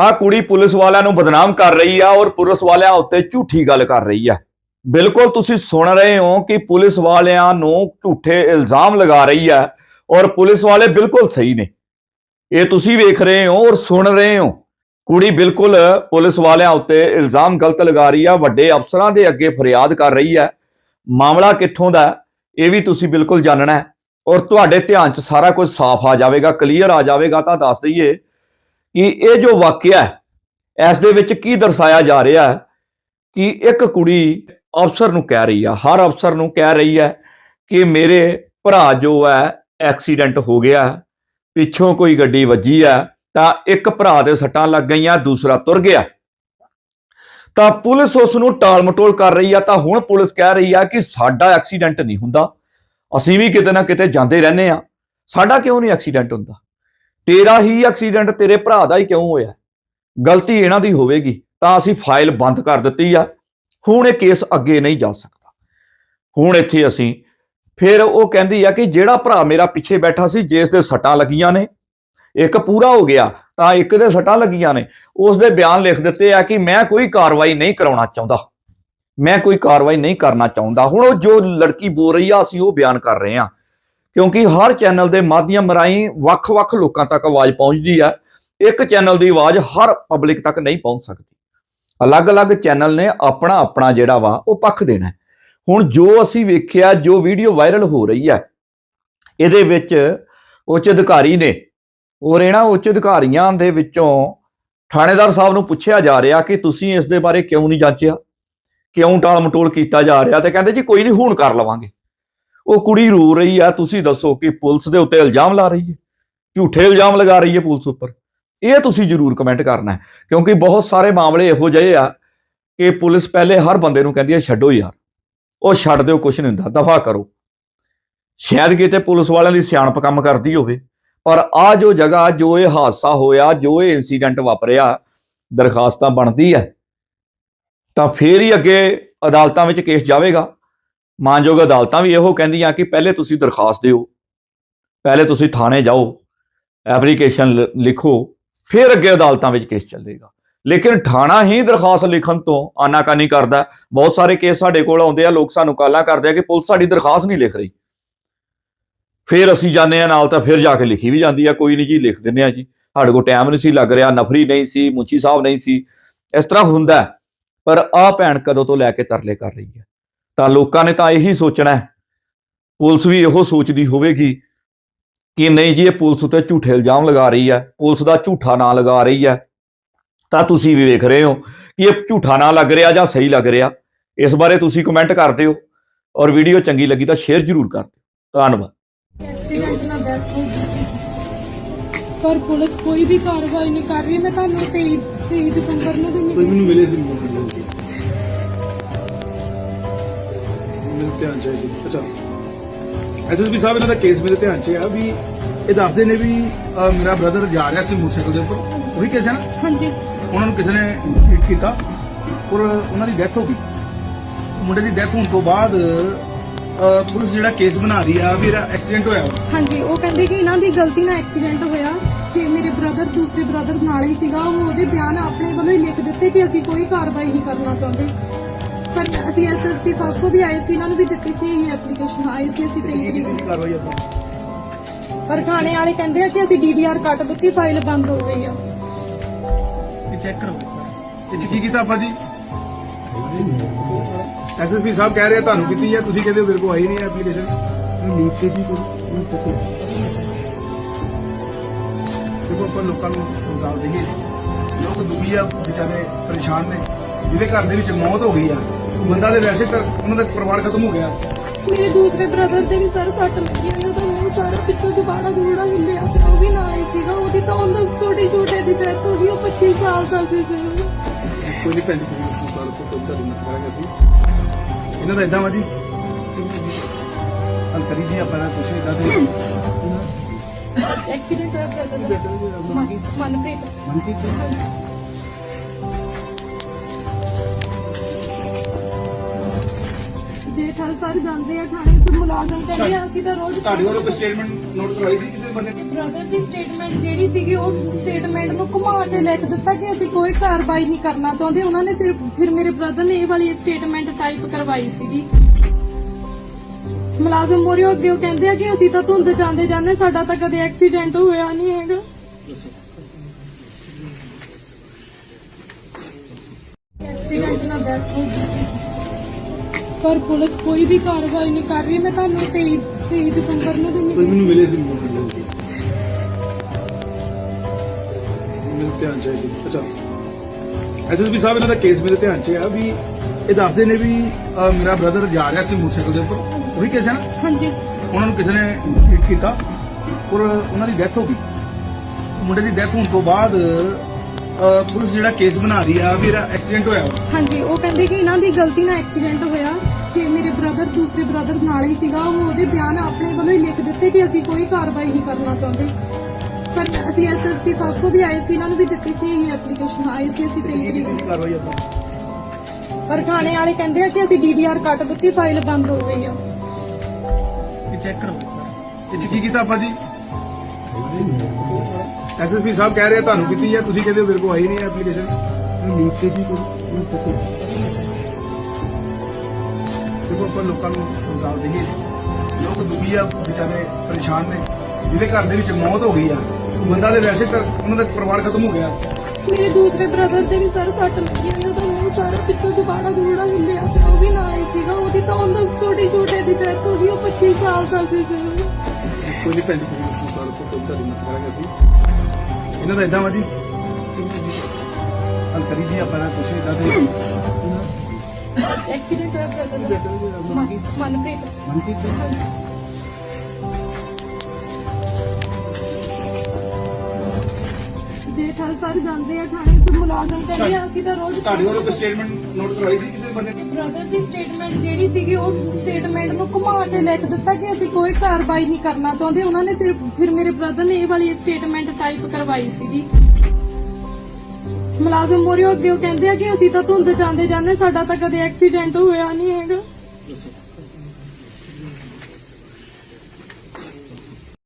ਆ ਕੁੜੀ ਪੁਲਿਸ ਵਾਲਿਆਂ ਨੂੰ ਬਦਨਾਮ ਕਰ ਰਹੀ ਆ ਔਰ ਪੁਲਿਸ ਵਾਲਿਆਂ ਉੱਤੇ ਝੂਠੀ ਗੱਲ ਕਰ ਰਹੀ ਆ। ਬਿਲਕੁਲ ਤੁਸੀਂ ਸੁਣ ਰਹੇ ਹੋ ਕਿ ਪੁਲਿਸ ਵਾਲਿਆਂ ਨੂੰ ਝੂਠੇ ਇਲਜ਼ਾਮ ਲਗਾ ਰਹੀ ਆ ਔਰ ਪੁਲਿਸ ਵਾਲੇ ਬਿਲਕੁਲ ਸਹੀ ਨੇ। ਇਹ ਤੁਸੀਂ ਵੇਖ ਰਹੇ ਹੋ ਔਰ ਸੁਣ ਰਹੇ ਹੋ। ਕੁੜੀ ਬਿਲਕੁਲ ਪੁਲਿਸ ਵਾਲਿਆਂ ਉੱਤੇ ਇਲਜ਼ਾਮ ਗਲਤ ਲਗਾ ਰਹੀ ਆ, ਵੱਡੇ ਅਫਸਰਾਂ ਦੇ ਅੱਗੇ ਫਰਿਆਦ ਕਰ ਰਹੀ ਆ। ਮਾਮਲਾ ਕਿੱਥੋਂ ਦਾ ਇਹ ਵੀ ਤੁਸੀਂ ਬਿਲਕੁਲ ਜਾਣਨਾ ਹੈ। ਔਰ ਤੁਹਾਡੇ ਧਿਆਨ 'ਚ ਸਾਰਾ ਕੁਝ ਸਾਫ਼ ਆ ਜਾਵੇਗਾ, ਕਲੀਅਰ ਆ ਜਾਵੇਗਾ ਤਾਂ ਦੱਸ ਦਈਏ ਕਿ ਇਹ ਜੋ ਵਾਕਿਆ ਹੈ ਇਸ ਦੇ ਵਿੱਚ ਕੀ ਦਰਸਾਇਆ ਜਾ ਰਿਹਾ ਹੈ ਕਿ ਇੱਕ ਕੁੜੀ ਅਫਸਰ ਨੂੰ ਕਹਿ ਰਹੀ ਆ ਹਰ ਅਫਸਰ ਨੂੰ ਕਹਿ ਰਹੀ ਹੈ ਕਿ ਮੇਰੇ ਭਰਾ ਜੋ ਹੈ ਐਕਸੀਡੈਂਟ ਹੋ ਗਿਆ ਹੈ, ਪਿੱਛੋਂ ਕੋਈ ਗੱਡੀ ਵੱਜੀ ਹੈ ਤਾਂ ਇੱਕ ਭਰਾ ਦੇ ਸੱਟਾਂ ਲੱਗ ਗਈਆਂ ਦੂਸਰਾ ਤੁਰ ਗਿਆ। ਤਾਂ ਪੁਲਿਸ ਉਸ ਨੂੰ ਟਾਲ ਮਟੋਲ ਕਰ ਰਹੀ ਆ ਤਾਂ ਹੁਣ ਪੁਲਿਸ ਕਹਿ ਰਹੀ ਆ ਕਿ ਸਾਡਾ ਐਕਸੀਡੈਂਟ ਨਹੀਂ ਹੁੰਦਾ ਅਸੀਂ ਵੀ ਕਿਤੇ ਨਾ ਕਿਤੇ ਜਾਂਦੇ ਰਹਿੰਦੇ ਆ। ਸਾਡਾ ਕਿਉਂ ਨਹੀਂ ਐਕਸੀਡੈਂਟ ਹੁੰਦਾ? ਤੇਰਾ ਹੀ ਐਕਸੀਡੈਂਟ ਤੇਰੇ ਭਰਾ ਦਾ ਹੀ ਕਿਉਂ ਹੋਇਆ? ਗਲਤੀ ਇਹਨਾਂ ਦੀ ਹੋਵੇਗੀ, ਤਾਂ ਅਸੀਂ ਫਾਈਲ ਬੰਦ ਕਰ ਦਿੱਤੀ ਆ। ਹੁਣ ਇਹ ਕੇਸ ਅੱਗੇ ਨਹੀਂ ਜਾ ਸਕਦਾ। ਹੁਣ ਇੱਥੇ ਅਸੀਂ, ਫਿਰ ਉਹ ਕਹਿੰਦੀ ਆ ਕਿ ਜਿਹੜਾ ਭਰਾ ਮੇਰਾ ਪਿੱਛੇ ਬੈਠਾ ਸੀ, ਜਿਸ ਦੇ ਸੱਟਾਂ ਲੱਗੀਆਂ ਨੇ, ਇੱਕ ਪੂਰਾ ਹੋ ਗਿਆ, ਤਾਂ ਇੱਕ ਦੇ ਸੱਟਾਂ ਲੱਗੀਆਂ ਨੇ। ਉਸ ਦੇ ਬਿਆਨ ਲਿਖ ਦਿੱਤੇ ਆ ਕਿ ਮੈਂ ਕੋਈ ਕਾਰਵਾਈ ਨਹੀਂ ਕਰਾਉਣਾ ਚਾਹੁੰਦਾ। ਮੈਂ ਕੋਈ ਕਾਰਵਾਈ ਨਹੀਂ ਕਰਨਾ ਚਾਹੁੰਦਾ। ਹੁਣ ਉਹ ਜੋ ਲੜਕੀ ਬੋਲ ਰਹੀ ਆ, ਅਸੀਂ ਉਹ ਬਿਆਨ ਕਰ ਰਹੇ ਆ। ਕਿਉਂਕਿ ਹਰ ਚੈਨਲ ਦੇ ਮਾਧਿਅਮ ਰਾਹੀਂ ਵੱਖ-ਵੱਖ ਲੋਕਾਂ ਤੱਕ ਆਵਾਜ਼ ਪਹੁੰਚਦੀ ਹੈ ਇੱਕ ਚੈਨਲ ਦੀ ਆਵਾਜ਼ ਹਰ ਪਬਲਿਕ ਤੱਕ ਨਹੀਂ ਪਹੁੰਚ ਸਕਦੀ। ਅਲੱਗ-ਅਲੱਗ ਚੈਨਲ ਨੇ ਆਪਣਾ ਆਪਣਾ ਜਿਹੜਾ ਵਾ, ਉਹ ਪੱਖ ਦੇਣਾ ਹੁਣ ਜੋ ਅਸੀਂ ਵੇਖਿਆ, ਜੋ ਵੀਡੀਓ ਵਾਇਰਲ ਹੋ ਰਹੀ ਹੈ ਇਹਦੇ ਵਿੱਚ ਉੱਚ ਅਧਿਕਾਰੀ ਨੇ ਔਰ ਇਹਨਾਂ ਉੱਚ ਅਧਿਕਾਰੀਆਂ ਦੇ ਵਿੱਚੋਂ ਥਾਣੇਦਾਰ ਸਾਹਿਬ ਨੂੰ ਪੁੱਛਿਆ ਜਾ ਰਿਹਾ ਕਿ ਤੁਸੀਂ ਇਸ ਦੇ ਬਾਰੇ ਕਿਉਂ ਨਹੀਂ ਜਾਂਚਿਆ? ਕਿਉਂ ਟਾਲ ਮਟੋਲ ਕੀਤਾ ਜਾ ਰਿਹਾ? ਤੇ ਕਹਿੰਦੇ ਜੀ ਕੋਈ ਨਹੀਂ, ਹੁਣ ਕਰ ਲਵਾਂਗੇ। ਉਹ ਕੁੜੀ ਰੋ ਰਹੀ ਆ, ਤੁਸੀਂ ਦੱਸੋ ਕਿ ਪੁਲਿਸ ਦੇ ਉੱਤੇ ਇਲਜ਼ਾਮ ਲਾ ਰਹੀ ਹੈ? ਝੂਠੇ ਇਲਜ਼ਾਮ ਲਗਾ ਰਹੀ ਹੈ ਪੁਲਿਸ ਉੱਪਰ। ਇਹ ਤੁਸੀਂ ਜਰੂਰ ਕਮੈਂਟ ਕਰਨਾ ਹੈ, ਕਿਉਂਕਿ ਬਹੁਤ ਸਾਰੇ ਮਾਮਲੇ ਇਹੋ ਜਿਹੇ ਆ ਕਿ ਪੁਲਿਸ ਪਹਿਲੇ ਹਰ ਬੰਦੇ ਨੂੰ ਕਹਿੰਦੀ ਹੈ, ਛੱਡੋ ਯਾਰ। ਉਹ ਛੱਡ ਦਿਓ, ਕੁਛ ਨਹੀਂ ਹੁੰਦਾ, ਦਫਾ ਕਰੋ। ਸ਼ਾਇਦ ਕਿਤੇ ਪੁਲਿਸ ਵਾਲਿਆਂ ਦੀ ਸਿਆਣਪ ਕੰਮ ਕਰਦੀ ਹੋਵੇ, ਪਰ ਆ ਜੋ ਜਗ੍ਹਾ, ਜੋ ਇਹ ਹਾਦਸਾ ਹੋਇਆ, ਜੋ ਇਹ ਇਨਸੀਡੈਂਟ ਵਾਪਰਿਆ, ਦਰਖਾਸਤਾਂ ਬਣਦੀ ਹੈ, ਤਾਂ ਫੇਰ ਹੀ ਅੱਗੇ ਅਦਾਲਤਾਂ ਵਿੱਚ ਕੇਸ ਜਾਵੇਗਾ। ਮਾਨਯੋਗ ਅਦਾਲਤਾਂ ਵੀ ਇਹੋ ਕਹਿੰਦੀਆਂ ਕਿ ਪਹਿਲੇ ਤੁਸੀਂ ਦਰਖਾਸਤ ਦਿਓ, ਪਹਿਲੇ ਤੁਸੀਂ ਥਾਣੇ ਜਾਓ, ਐਪਲੀਕੇਸ਼ਨ ਲਿਖੋ, ਫਿਰ ਅੱਗੇ ਅਦਾਲਤਾਂ ਵਿੱਚ ਕੇਸ ਚੱਲੇਗਾ। ਲੇਕਿਨ ਥਾਣਾ ਹੀ ਦਰਖਾਸਤ ਲਿਖਣ ਤੋਂ ਆਨਾਕਾਨੀ ਕਰਦਾ ਬਹੁਤ ਸਾਰੇ ਕੇਸ ਸਾਡੇ ਕੋਲ ਆਉਂਦੇ ਆ, ਲੋਕ ਸਾਨੂੰ ਕਾਲਾਂ ਕਰਦੇ ਆ ਕਿ ਪੁਲਿਸ ਸਾਡੀ ਦਰਖਾਸਤ ਨਹੀਂ ਲਿਖ ਰਹੀ। ਫਿਰ ਅਸੀਂ ਜਾਂਦੇ ਆ ਨਾਲ ਤਾਂ ਫਿਰ ਜਾ ਕੇ ਲਿਖੀ ਵੀ ਜਾਂਦੀ ਆ, ਕੋਈ ਨਹੀਂ ਜੀ, ਲਿਖ ਦਿੰਦੇ ਆ ਜੀ। ਸਾਡੇ ਕੋਲ ਟਾਈਮ ਨਹੀਂ ਸੀ ਲੱਗ ਰਿਹਾ, ਨਫਰੀ ਨਹੀਂ ਸੀ ਮੁੰਚੀ ਸਾਹਿਬ ਨਹੀਂ ਸੀ। ਇਸ ਤਰ੍ਹਾਂ ਹੁੰਦਾ ਪਰ ਆ ਭੈਣ ਕਦੋਂ ਤੋਂ ਲੈ ਕੇ ਤਰਲੇ ਕਰ ਰਹੀ ਹੈ? ਤਾਂ ਲੋਕਾਂ ਨੇ ਤਾਂ ਇਹੀ ਸੋਚਣਾ ਹੈ। ਪੁਲਿਸ ਵੀ ਇਹੋ ਸੋਚਦੀ ਹੋਵੇਗੀ ਕਿ ਨਹੀਂ ਜੀ ਇਹ ਪੁਲਿਸ ਉਤੇ ਝੂਠੇ ਇਲਜ਼ਾਮ ਲਗਾ ਰਹੀ ਹੈ ਪੁਲਿਸ ਦਾ ਝੂਠਾ ਨਾਂ ਲਗਾ ਰਹੀ ਹੈ। ਤਾਂ ਤੁਸੀਂ ਵੀ ਵੇਖ ਰਹੇ ਹੋ ਕਿ ਇਹ ਝੂਠਾ ਨਾਂ ਲੱਗ ਰਿਹਾ ਜਾਂ ਸਹੀ ਲੱਗ ਰਿਹਾ। ਇਸ ਬਾਰੇ ਤੁਸੀਂ ਕਮੈਂਟ ਕਰ ਦਿਓ ਔਰ ਵੀਡੀਓ ਚੰਗੀ ਲੱਗੀ ਤਾਂ ਸ਼ੇਅਰ ਜ਼ਰੂਰ ਕਰ ਦਿਓ। ਧੰਨਵਾਦ। ਐਕਸੀਡੈਂਟ ਨਾਲ ਡੈਥ ਹੋ ਗਈ। ਪਰ ਪੁਲਿਸ ਕੋਈ ਵੀ ਕਾਰਵਾਈ ਨਹੀਂ ਕਰ ਰਹੀ। ਮੈਂ ਤੁਹਾਨੂੰ 23 23 ਦਸੰਬਰ ਨੂੰ ਵੀ ਕੋਈ ਮਿਲੀ ਮੈਨੂੰ ਮਿਲੇ ਸੀ ਧਿਆਨ ਚ ਸੀ। ਅੱਛਾ। ਐਸਐਸਪੀ ਸਾਹਿਬ ਇਹਨਾਂ ਦਾ ਕੇਸ ਮੇਰੇ ਧਿਆਨ ਚ ਆ ਵੀ ਇਹ ਦੱਸਦੇ ਨੇ ਵੀ ਅਹ, ਮੇਰਾ ਬ੍ਰਦਰ ਜਾ ਰਿਹਾ ਸੀ ਮੋਟਰਸਾਈਕਲ ਦੇ ਉੱਪਰ। ਉਹੀ ਕੇਸ ਹੈ ਨਾ? ਹਾਂਜੀ। ਉਹਨਾਂ ਨੂੰ ਕਿਸੇ ਨੇ ਹਿੱਟ ਕੀਤਾ ਔਰ ਉਹਨਾਂ ਦੀ ਡੈਥ ਹੋ ਗਈ। ਮੁੰਡੇ ਦੀ ਡੈਥ ਹੋਣ ਤੋਂ ਬਾਅਦ ਅਹ, ਪੁਲਿਸ ਜਿਹੜਾ ਕੇਸ ਬਣਾ ਰਹੀ ਆ ਵੀ ਇਹਦਾ ਐਕਸੀਡੈਂਟ ਹੋਇਆ ਵਾ। ਹਾਂਜੀ ਉਹ ਕਹਿੰਦੇ ਕਿ ਇਹਨਾਂ ਦੀ ਗਲਤੀ ਨਾਲ ਐਕਸੀਡੈਂਟ ਹੋਇਆ ਕਿ ਮੇਰੇ ਬ੍ਰਦਰ ਦੂਸਰੇ ਬ੍ਰਦਰ ਨਾਲ ਹੀ ਸੀਗਾ। ਉਹ ਉਹਦੇ ਬਿਆਨ ਆਪਣੇ ਵੱਲੋਂ ਹੀ ਲਿਖ ਦਿੱਤੇ ਕਿ ਅਸੀਂ ਕੋਈ ਕਾਰਵਾਈ ਨਹੀਂ ਕਰਨਾ ਚਾਹੁੰਦੇ। ਪਰ ਅਸੀਂ ਐਸਐਸਪੀ ਸਾਹਿਬ ਕੋ ਵੀ ਆਏ ਸੀ ਇਹਨਾਂ ਨੂੰ ਵੀ ਦਿੱਤੀ ਸੀ ਇਹ ਐਪਲੀਕੇਸ਼ਨ ਆਈ ਸੀ ਅਸੀਂ 23 ਤਰੀਕ ਨੂੰ। ਕੀ ਕਾਰਵਾਈ ਆਪਾਂ ਪਰ ਥਾਣੇ ਵਾਲੇ ਕਹਿੰਦੇ ਆ ਕਿ ਅਸੀਂ ਡੀਡੀਆਰ ਕੱਟ ਦਿੱਤੀ ਫਾਈਲ ਬੰਦ ਹੋ ਗਈ ਆ। ਇਹ ਚੈੱਕ ਕਰੋ। ਇਹ 'ਚ ਕੀ ਕੀਤਾ ਆਪਾਂ ਜੀ? ਐਸਐਸਪੀ ਸਾਹਿਬ ਕਹਿ ਰਹੇ ਤੁਹਾਨੂੰ ਕੀਤੀ ਹੈ ਤੁਸੀਂ ਕਹਿੰਦੇ ਹੋ ਮੇਰੇ ਕੋਲ ਆਈ ਨਹੀਂ ਐਪਲੀਕੇਸ਼ਨ ਲੀਕ ਤੇ ਕੀ ਕਰੋ? ਦੇਖੋ ਆਪਾਂ ਲੋਕਾਂ ਨੂੰ ਸਮਝਾ ਦਈਏ। ਲੋਕ ਦੁਖੀ ਆ ਵਿਚਾਰੇ ਪਰੇਸ਼ਾਨ ਨੇ। ਜਿਹਦੇ ਘਰ ਦੇ ਵਿੱਚ ਮੌਤ ਹੋ ਗਈ ਆ। ਬੰਦਾ ਦੇ ਵੈਸੇ ਤਾਂ ਉਹਨਾਂ ਦਾ ਪਰਿਵਾਰ ਖਤਮ ਹੋ ਗਿਆ। ਮੇਰੇ ਦੂਸਰੇ ਬ੍ਰਦਰ ਦੇ ਵੀ ਸਰ ਸੱਟ ਲੱਗੀ ਹੋਈ ਉਹਦਾ ਮੂੰਹ ਸਾਰਾ ਪਿੱਛੋਂ ਦੁਬਾਰਾ ਦੂੜਾ ਹਿੱਲਿਆ ਤੇ ਉਹ ਵੀ ਨਾਲ ਹੀ ਸੀਗਾ। ਉਹਦੀ ਤਾਂ ਉਹਦਾ ਸਕੋਟੀ ਛੋਟੇ ਦੀ ਡੈਥ ਹੋ ਗਈ ਉਹ 25 ਸਾਲ ਦਾ ਸੀ ਸਰ। ਕੋਈ ਨਹੀਂ ਪੈਂਦੀ ਕੋਈ ਸਾਲ ਤੋਂ ਕੋਈ ਤਾਂ ਨਹੀਂ ਕਰਾਂਗੇ ਅਸੀਂ। ਇਹਨਾਂ ਦਾ ਇਦਾਂ ਵਾ ਜੀ। ਅੰਤਰੀ ਜੀ ਆਪਾਂ ਕੁਛ ਇਦਾਂ ਦੇ। ਐਕਸੀਡੈਂਟ ਹੋਇਆ ਬ੍ਰਦਰ ਦਾ। ਮਨਪ੍ਰੀਤ ਮਨਕੀਤ ਜੀ ਜੇਠਾਲ ਸਰ ਜਾਂਦੇ ਆ ਥਾਣੇ ਤੋਂ ਮੁਲਾਜ਼ਮ ਕਹਿੰਦੇ ਆ ਅਸੀਂ ਤਾਂ ਰੋਜ਼ ਤੁਹਾਡੇ ਵੱਲੋਂ ਕੋਈ ਸਟੇਟਮੈਂਟ ਨੋਟ ਕਰਵਾਈ ਸੀ ਕਿਸੇ ਕਿਸੇ ਬੰਦੇ ਨੇ? ਬ੍ਰਦਰ ਦੀ ਸਟੇਟਮੈਂਟ ਜਿਹੜੀ ਸੀਗੀ ਉਸ ਸਟੇਟਮੈਂਟ ਨੂੰ ਘੁਮਾ ਕੇ ਲਿਖ ਦਿੱਤਾ ਕਿ ਅਸੀਂ ਕੋਈ ਕਾਰਵਾਈ ਨਹੀਂ ਕਰਨਾ ਚਾਹੁੰਦੇ। ਉਹਨਾਂ ਨੇ ਸਿਰਫ ਫਿਰ ਮੇਰੇ ਬ੍ਰਦਰ ਨੇ ਇਹ ਵਾਲੀ ਸਟੇਟਮੈਂਟ ਟਾਈਪ ਕਰਵਾਈ ਸੀਗੀ। ਮੁਲਾਜ਼ਮ ਮੋਰਿਓ ਅੱਗੇ ਉਹ ਕਹਿੰਦੇ ਆ ਕਿ ਅਸੀਂ ਤਾਂ ਧੁੰਦ ਜਾਂਦੇ ਜਾਂਦੇ ਸਾਡਾ ਤਾਂ ਕਦੇ ਐਕਸੀਡੈਂਟ ਹੋਇਆ ਨਹੀਂ ਹੈਗਾ। ਐਕਸੀਡੈਂਟ ਨਾਲ ਡੈਥ ਹੋ ਗਈ। ਪਰ ਪੁਲਿਸ ਕੋਈ ਵੀ ਕਾਰਵਾਈ ਨਹੀਂ ਕਰ ਰਹੀ। ਮੈਂ ਤੁਹਾਨੂੰ 23 23 ਦਸੰਬਰ ਨੂੰ ਵੀ ਕੋਈ ਮੈਨੂੰ ਮਿਲੇ ਸੀ ਮੈਨੂੰ ਧਿਆਨ ਚਾਹੀਦੀ ਅੱਛਾ। ਐਸਐਸਪੀ ਸਾਹਿਬ ਇਹਨਾਂ ਦਾ ਕੇਸ ਮੇਰੇ ਧਿਆਨ 'ਚ ਆ ਵੀ ਇਹ ਦੱਸਦੇ ਨੇ ਵੀ ਅਹ, ਮੇਰਾ ਬ੍ਰਦਰ ਜਾ ਰਿਹਾ ਸੀ ਮੋਟਰਸਾਈਕਲ ਦੇ ਉੱਪਰ। ਉਹੀ ਕੇਸ ਹੈ ਨਾ? ਹਾਂਜੀ। ਉਹਨਾਂ ਨੂੰ ਕਿਸੇ ਨੇ ਹਿੱਟ ਕੀਤਾ। ਔਰ ਉਹਨਾਂ ਦੀ ਡੈਥ ਹੋ ਗਈ। ਮੁੰਡੇ ਦੀ ਡੈਥ ਹੋਣ ਤੋਂ ਬਾਅਦ ਪੁਲਿਸ ਜਿਹੜਾ ਕੇਸ ਬਣਾ ਰਹੀ ਆ ਵੀ ਇਹਦਾ ਐਕਸੀਡੈਂਟ ਹੋਇਆ ਵਾ। ਹਾਂਜੀ ਉਹ ਕਹਿੰਦੇ ਕਿ ਇਹਨਾਂ ਦੀ ਗਲਤੀ ਨਾਲ ਐਕਸੀਡੈਂਟ ਹੋਇਆ ਕਿ ਮੇਰੇ ਬ੍ਰਦਰ ਦੂਸਰੇ ਬ੍ਰਦਰ ਨਾਲ ਹੀ ਸੀਗਾ। ਉਹ ਉਹਦੇ ਬਿਆਨ ਆਪਣੇ ਵੱਲੋਂ ਹੀ ਲਿਖ ਦਿੱਤੇ ਕਿ ਅਸੀਂ ਕੋਈ ਕਾਰਵਾਈ ਨਹੀਂ ਕਰਨਾ ਚਾਹੁੰਦੇ। ਪਰ ਅਸੀਂ ਐਸਐਸਪੀ ਸਾਹਿਬ ਕੋ ਵੀ ਆਏ ਸੀ ਇਹਨਾਂ ਨੂੰ ਵੀ ਦਿੱਤੀ ਸੀ ਇਹ ਐਪਲੀਕੇਸ਼ਨ ਆਈ ਸੀ ਅਸੀਂ 23 ਤਰੀਕ ਨੂੰ। ਕੀ ਕਾਰਵਾਈ ਆਪਾਂ। ਪਰ ਥਾਣੇ ਵਾਲੇ ਕਹਿੰਦੇ ਆ ਕਿ ਅਸੀਂ ਡੀਡੀਆਰ ਕੱਟ ਦਿੱਤੀ ਫਾਈਲ ਬੰਦ ਹੋ ਗਈ ਆ। ਇਹ ਚੈੱਕ ਕਰੋ ਇਹ 'ਚ ਕੀ ਕੀਤਾ ਆਪਾਂ ਜੀ? ਐਸਐਸਪੀ ਸਾਹਿਬ ਕਹਿ ਰਹੇ ਤੁਹਾਨੂੰ ਕੀਤੀ ਆ ਤੁਸੀਂ ਕਹਿੰਦੇ ਹੋ ਮੇਰੇ ਕੋਲ ਆਈ ਨਹੀਂ ਐਪਲੀਕੇਸ਼ਨ। ਲਿੰਕ ਤੇ ਜੀ ਦੇਖੋ ਆਪਾਂ ਲੋਕਾਂ ਨੂੰ ਸਮਝਾ ਦਈਏ। ਲੋਕ ਦੁਖੀ ਆ ਵਿਚਾਰੇ ਪਰੇਸ਼ਾਨ ਨੇ। ਜਿਹਦੇ ਘਰ ਦੇ ਵਿੱਚ ਮੌਤ ਹੋ ਗਈ ਆ ਬੰਦਾ ਦੇ ਵੈਸੇ ਤਾਂ ਉਹਨਾਂ ਦਾ ਪਰਿਵਾਰ ਖਤਮ ਹੋ ਗਿਆ। ਮੇਰੇ ਦੂਸਰੇ ਬ੍ਰਦਰ ਦੇ ਵੀ ਸਰ ਸੱਟ ਲੱਗੀ ਹੋਈ ਉਹਦਾ ਮੂੰਹ ਸਾਰਾ ਪਿੱਛੇ ਦੁਬਾਰਾ ਦੂੜਾ ਹਿੱਲਿਆ ਤੇ ਉਹ ਵੀ ਨਾਲ ਹੀ ਸੀਗਾ। ਉਹਦੀ ਤਾਂ ਉਹਦਾ ਛੋਟੀ ਛੋਟੇ ਦੀ ਡੈਥ ਹੋ ਗਈ ਉਹ 25 ਸਾਲ ਦਾ ਸੀ। ਕੋਈ ਨਹੀਂ ਪੈਂਦੀ ਕੋਈ ਨਹੀਂ ਸਾਰਾ ਤੋਂ ਕੋਈ ਤੁਹਾਡੀ ਮਦਦ ਕਰਾਂਗੇ ਅਸੀਂ। ਇਹਨਾਂ ਦਾ ਇਦਾਂ ਵਾ ਜੀ। ਕਰੀ ਜੀ ਆਪਾਂ ਕੁਛ ਇਦਾਂ ਦੇ ਐਕਸੀਡੈਂਟ ਹੋਇਆ ਬ੍ਰਦਰ ਦਾ ਮਨ- ਮਨਪ੍ਰੀਤ। ਹਾਂਜੀ। ਜੇਠਾ ਸਰ ਜਾਂਦੇ ਆ ਥਾਣੇ ਤੇ ਮੁਲਾਜ਼ਮ ਕਹਿੰਦੇ ਆ ਅਸੀਂ ਤਾਂ ਰੋਜ਼ ਤੁਹਾਡੇ ਵੱਲੋਂ ਕੋਈ ਸਟੇਟਮੈਂਟ ਨੋਟ ਕਰਵਾਈ ਸੀ? ਬ੍ਰਦਰ ਦੀ ਸਟੇਟਮੈਂਟ ਜਿਹੜੀ ਸੀਗੀ, ਉਸ ਸਟੇਟਮੈਂਟ ਨੂੰ ਘੁਮਾ ਕੇ ਲਿਖ ਦਿੱਤਾ ਕਿ ਅਸੀਂ ਕੋਈ ਕਾਰਵਾਈ ਨਹੀਂ ਕਰਨਾ ਚਾਹੁੰਦੇ। ਉਹਨਾਂ ਨੇ ਸਿਰਫ, ਫਿਰ ਮੇਰੇ ਬ੍ਰਦਰ ਨੇ ਇਹ ਵਾਲੀ ਸਟੇਟਮੈਂਟ ਟਾਈਪ ਕਰਵਾਈ ਸੀਗੀ। ਮੁਲਾਜ਼ਮ ਮੋਰਿਓ ਅੱਗੇ ਉਹ ਕਹਿੰਦੇ ਆ ਕਿ ਅਸੀਂ ਤਾਂ ਧੁੰਦ ਜਾਂਦੇ ਜਾਂਦੇ ਸਾਡਾ ਤਾਂ ਕਦੇ ਐਕਸੀਡੈਂਟ ਹੋਇਆ ਨਹੀਂ ਹੈਗਾ।